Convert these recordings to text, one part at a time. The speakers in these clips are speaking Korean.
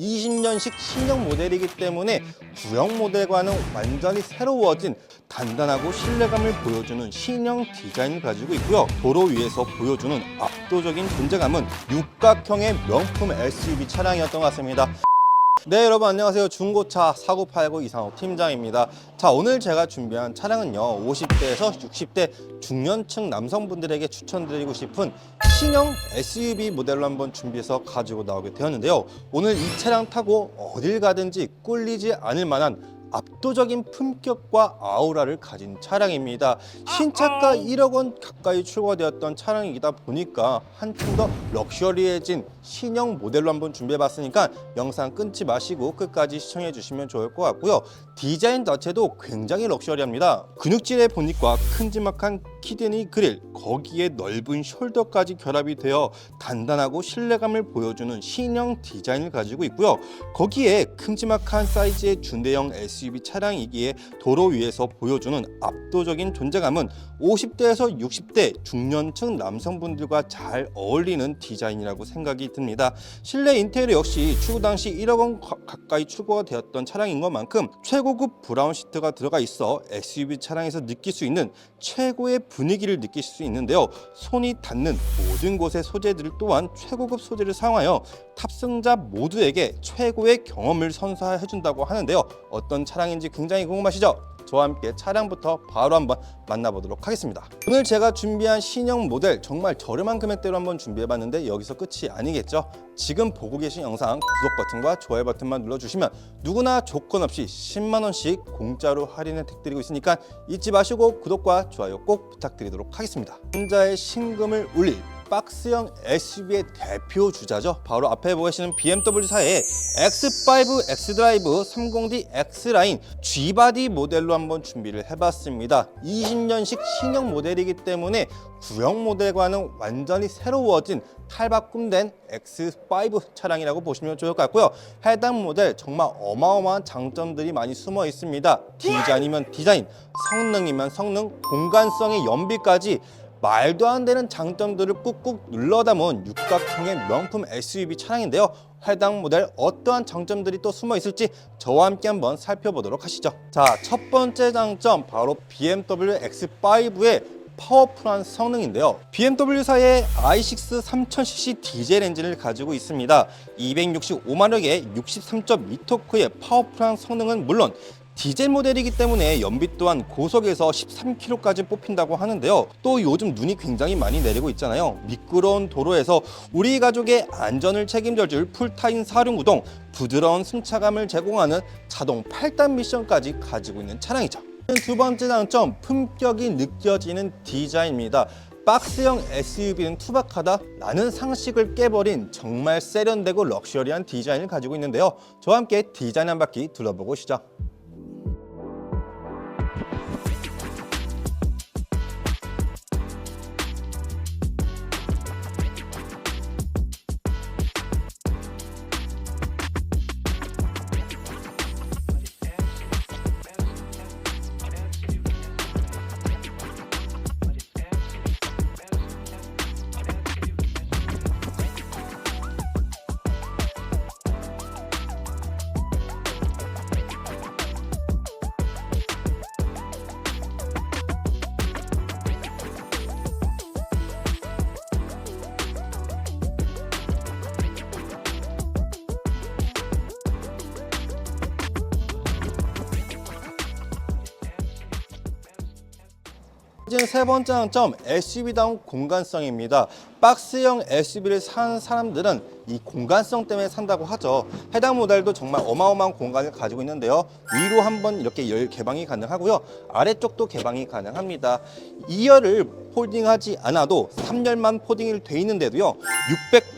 20년식 신형 모델이기 때문에 구형 모델과는 완전히 새로워진 단단하고 신뢰감을 보여주는 신형 디자인을 가지고 있고요. 도로 위에서 보여주는 압도적인 존재감은 육각형의 명품 SUV 차량이었던 것 같습니다. 네 여러분 안녕하세요. 중고차 사고 팔고 이상호 팀장입니다. 자 오늘 제가 준비한 차량은요. 50대에서 60대 중년층 남성분들에게 추천드리고 싶은 신형 SUV 모델로 한번 준비해서 가지고 나오게 되었는데요. 오늘 이 차량 타고 어딜 가든지 꿀리지 않을 만한 압도적인 품격과 아우라를 가진 차량입니다. 신차가 1억 원 가까이 출고되었던 차량이다 보니까 한층 더 럭셔리해진 신형 모델로 한번 준비해봤으니까 영상 끊지 마시고 끝까지 시청해 주시면 좋을 것 같고요. 디자인 자체도 굉장히 럭셔리합니다. 근육질에 보니까 큼지막한 키드니 그릴 거기에 넓은 숄더까지 결합이 되어 단단하고 신뢰감을 보여주는 신형 디자인을 가지고 있고요. 거기에 큼지막한 사이즈의 준대형 SUV 차량이기에 도로 위에서 보여주는 압도적인 존재감은 50대에서 60대 중년층 남성분들과 잘 어울리는 디자인이라고 생각이 듭니다. 실내 인테리어 역시 출고 당시 1억 원 가- 가까이 출고가 되었던 차량인 것만큼 최고급 브라운 시트가 들어가 있어 SUV 차량에서 느낄 수 있는 최고의 분위기를 느낄 수 있는데요. 손이 닿는 모든 곳의 소재들 또한 최고급 소재를 사용하여 탑승자 모두에게 최고의 경험을 선사해 준다고 하는데요. 어떤 차량인지 굉장히 궁금하시죠? 저와 함께 차량부터 바로 한번 만나보도록 하겠습니다. 오늘 제가 준비한 신형 모델 정말 저렴한 금액대로 한번 준비해봤는데 여기서 끝이 아니겠죠? 지금 보고 계신 영상 구독 버튼과 좋아요 버튼만 눌러주시면 누구나 조건 없이 10만 원씩 공짜로 할인 혜택 드리고 있으니까 잊지 마시고 구독과 좋아요 꼭 부탁드리도록 하겠습니다. 혼자의 신금을 울릴 박스형 SUV의 대표 주자죠. 바로 앞에 보시는 BMW사의 X5 X드라이브 30D X라인 G바디 모델로 한번 준비를 해봤습니다. 20년식 신형 모델이기 때문에 구형 모델과는 완전히 새로워진 탈바꿈된 X5 차량이라고 보시면 좋을 것 같고요. 해당 모델 정말 어마어마한 장점들이 많이 숨어 있습니다. 디자인이면 디자인, 성능이면 성능, 공간성의 연비까지 말도 안 되는 장점들을 꾹꾹 눌러 담은 육각형의 명품 SUV 차량인데요. 해당 모델 어떠한 장점들이 또 숨어 있을지 저와 함께 한번 살펴보도록 하시죠. 자, 첫 번째 장점 바로 BMW X5의 파워풀한 성능인데요. BMW사의 i6 3000cc 디젤 엔진을 가지고 있습니다. 265마력의 63.2토크의 파워풀한 성능은 물론 디젤 모델이기 때문에 연비 또한 고속에서 13km까지 뽑힌다고 하는데요. 또 요즘 눈이 굉장히 많이 내리고 있잖아요. 미끄러운 도로에서 우리 가족의 안전을 책임져줄 풀타임 사륜구동, 부드러운 승차감을 제공하는 자동 8단 미션까지 가지고 있는 차량이죠. 두 번째 장점, 품격이 느껴지는 디자인입니다. 박스형 SUV는 투박하다? 라는 상식을 깨버린 정말 세련되고 럭셔리한 디자인을 가지고 있는데요. 저와 함께 디자인 한 바퀴 둘러보고 오시죠. 이제 세 번째 장점 SUV다운 공간성입니다. 박스형 SUV를 산 사람들은 이 공간성 때문에 산다고 하죠. 해당 모델도 정말 어마어마한 공간을 가지고 있는데요. 위로 한번 이렇게 열 개방이 가능하고요. 아래쪽도 개방이 가능합니다. 2열을 폴딩하지 않아도 3열만 폴딩이 돼 있는데도요.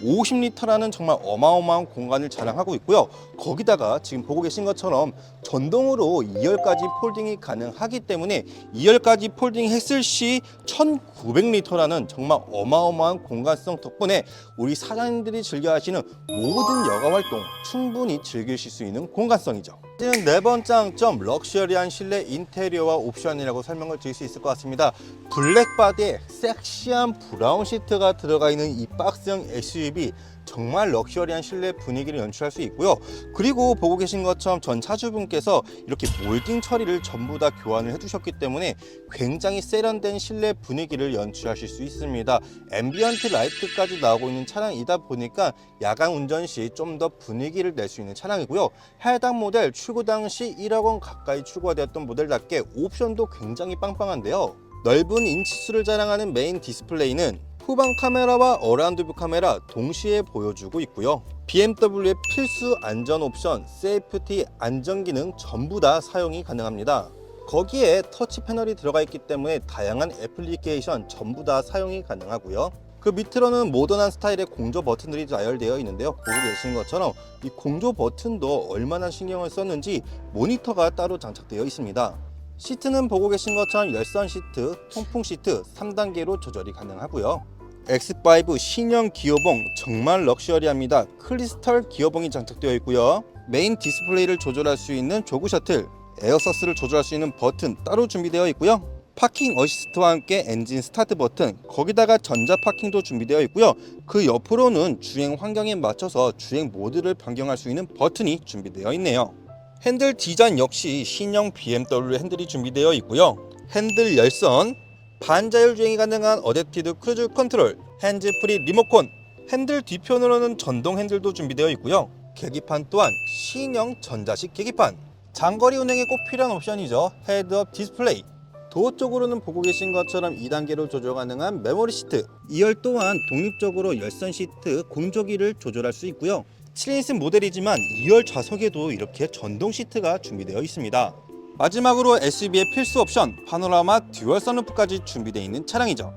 650리터라는 정말 어마어마한 공간을 자랑하고 있고요. 거기다가 지금 보고 계신 것처럼 전동으로 2열까지 폴딩이 가능하기 때문에 2열까지 폴딩 했을 시 1900리터라는 정말 어마어마한 공간 성 덕분에 우리 사장님들이 즐겨 하시는 모든 여가 활동 충분히 즐기실 수 있는 공간성이죠. 이제는 네 번째 장점 럭셔리한 실내 인테리어와 옵션이라고 설명을 드릴 수 있을 것 같습니다. 블랙바디에 섹시한 브라운 시트가 들어가 있는 이 박스형 SUV 정말 럭셔리한 실내 분위기를 연출할 수 있고요. 그리고 보고 계신 것처럼 전 차주분께서 이렇게 몰딩 처리를 전부 다 교환을 해주셨기 때문에 굉장히 세련된 실내 분위기를 연출하실 수 있습니다. 앰비언트 라이트까지 나오고 있는 차량이다 보니까 야간 운전 시 좀 더 분위기를 낼 수 있는 차량이고요. 해당 모델 출고 당시 1억 원 가까이 출고가 되었던 모델답게 옵션도 굉장히 빵빵한데요. 넓은 인치수를 자랑하는 메인 디스플레이는 후방 카메라와 어라운드 뷰 카메라 동시에 보여주고 있고요. BMW의 필수 안전 옵션, 세이프티 안전 기능 전부 다 사용이 가능합니다. 거기에 터치 패널이 들어가 있기 때문에 다양한 애플리케이션 전부 다 사용이 가능하고요. 그 밑으로는 모던한 스타일의 공조 버튼들이 나열되어 있는데요. 보고 계시는 것처럼 이 공조 버튼도 얼마나 신경을 썼는지 모니터가 따로 장착되어 있습니다. 시트는 보고 계신 것처럼 열선 시트, 통풍 시트 3단계로 조절이 가능하고요. X5 신형 기어봉 정말 럭셔리합니다. 크리스털 기어봉이 장착되어 있고요. 메인 디스플레이를 조절할 수 있는 조그 셔틀, 에어서스를 조절할 수 있는 버튼 따로 준비되어 있고요. 파킹 어시스트와 함께 엔진 스타트 버튼, 거기다가 전자 파킹도 준비되어 있고요. 그 옆으로는 주행 환경에 맞춰서 주행 모드를 변경할 수 있는 버튼이 준비되어 있네요. 핸들 디자인 역시 신형 BMW 핸들이 준비되어 있고요. 핸들 열선, 반자율 주행이 가능한 어댑티드 크루즈 컨트롤, 핸즈프리 리모컨, 핸들 뒤편으로는 전동 핸들도 준비되어 있고요. 계기판 또한 신형 전자식 계기판. 장거리 운행에 꼭 필요한 옵션이죠. 헤드업 디스플레이. 도어 쪽으로는 보고 계신 것처럼 2단계로 조절 가능한 메모리 시트 2열 또한 독립적으로 열선 시트 공조기를 조절할 수 있고요 7인승 모델이지만 2열 좌석에도 이렇게 전동 시트가 준비되어 있습니다 마지막으로 SUV의 필수 옵션 파노라마 듀얼 선루프까지 준비되어 있는 차량이죠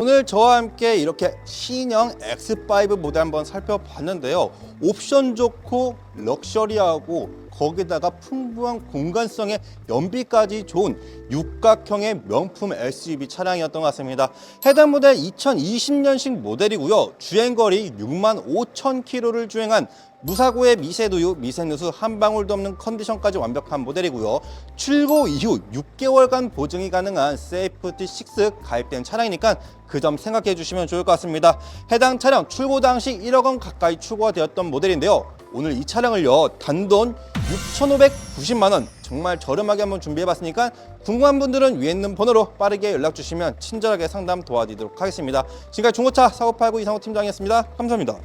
오늘 저와 함께 이렇게 신형 X5 모델 한번 살펴봤는데요. 옵션 좋고 럭셔리하고 거기다가 풍부한 공간성의 연비까지 좋은 육각형의 명품 SUV 차량이었던 것 같습니다. 해당 모델 2020년식 모델이고요. 주행거리 6만 5천 킬로를 주행한 무사고의 미세두유, 미세누수 한 방울도 없는 컨디션까지 완벽한 모델이고요. 출고 이후 6개월간 보증이 가능한 세이프티 6 가입된 차량이니까 그 점 생각해 주시면 좋을 것 같습니다. 해당 차량 출고 당시 1억 원 가까이 출고가 되었던 모델인데요. 오늘 이 차량을요 단돈 6,590만 원 정말 저렴하게 한번 준비해 봤으니까 궁금한 분들은 위에 있는 번호로 빠르게 연락 주시면 친절하게 상담 도와드리도록 하겠습니다. 지금까지 중고차 사고 팔고 이상호 팀장이었습니다. 감사합니다.